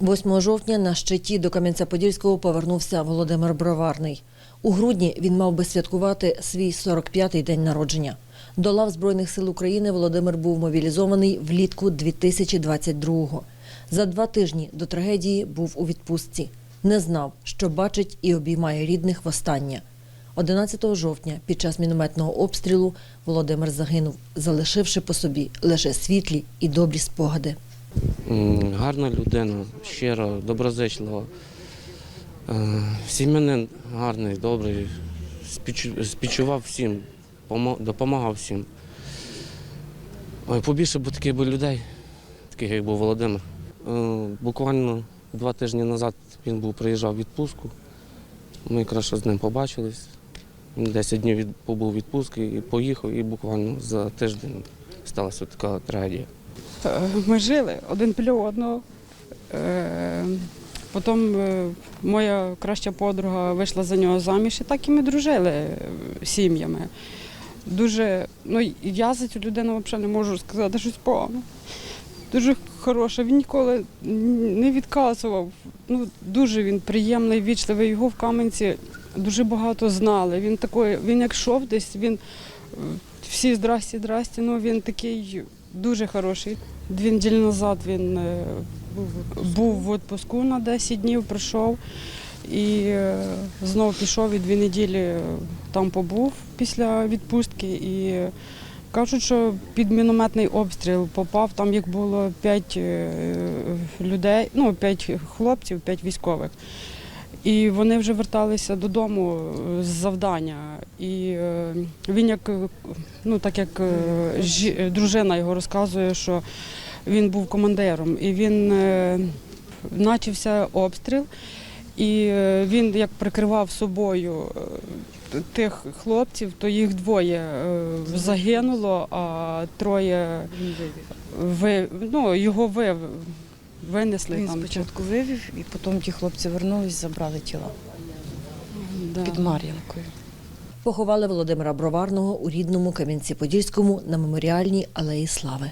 8 жовтня на щиті до Кам'янця-Подільського повернувся Володимир Броварний. У грудні він мав би святкувати свій 45-й день народження. До лав Збройних сил України Володимир був мобілізований влітку 2022-го. За два тижні до трагедії був у відпустці. Не знав, що бачить і обіймає рідних востаннє. 11 жовтня під час мінометного обстрілу Володимир загинув, залишивши по собі лише світлі і добрі спогади. Гарна людина, щира, доброзичлива. Е, Сім'янин гарний, добрий, співчував всім, допомагав всім. Ой, побільше б таких би людей, таких як був Володимир. Е, Буквально два тижні назад він був приїжджав в відпустку. Ми якраз з ним побачились. Він 10 днів від, побув у відпустці і поїхав, і буквально за тиждень сталася така трагедія. Е, Ми жили один біля одного. Е, Потім е, моя краща подруга вийшла за нього заміж, і так і ми дружили сім'ями. Дуже, ну я за цю людину взагалі не можу сказати щось погано. Дуже хороша. Він ніколи не відказував. Ну, дуже він приємний, вічливий. Його в Кам'янці дуже багато знали. Він такий, він як йшов десь, він всі здрасті, здрасті. Ну він такий дуже хороший. Дві неділі назад він е, був в відпуску на 10 днів, прийшов і е, знову пішов і дві неділі е, там побув після відпустки. І кажуть, що під мінометний обстріл попав, там їх було п'ять е, людей, ну, п'ять хлопців, п'ять військових. І вони вже верталися додому е, з завдання. І е, він як е, ну так як дружина його розказує, що він був командиром, і він почався обстріл, і він як прикривав собою тих хлопців, то їх двоє загинуло, а троє ви, ну, його ви, винесли Він там. спочатку вивів, і потім ті хлопці вернулись, забрали тіла Да. під Мар'янкою. Поховали Володимира Броварного у рідному Кам'янці-Подільському на меморіальній алеї Слави.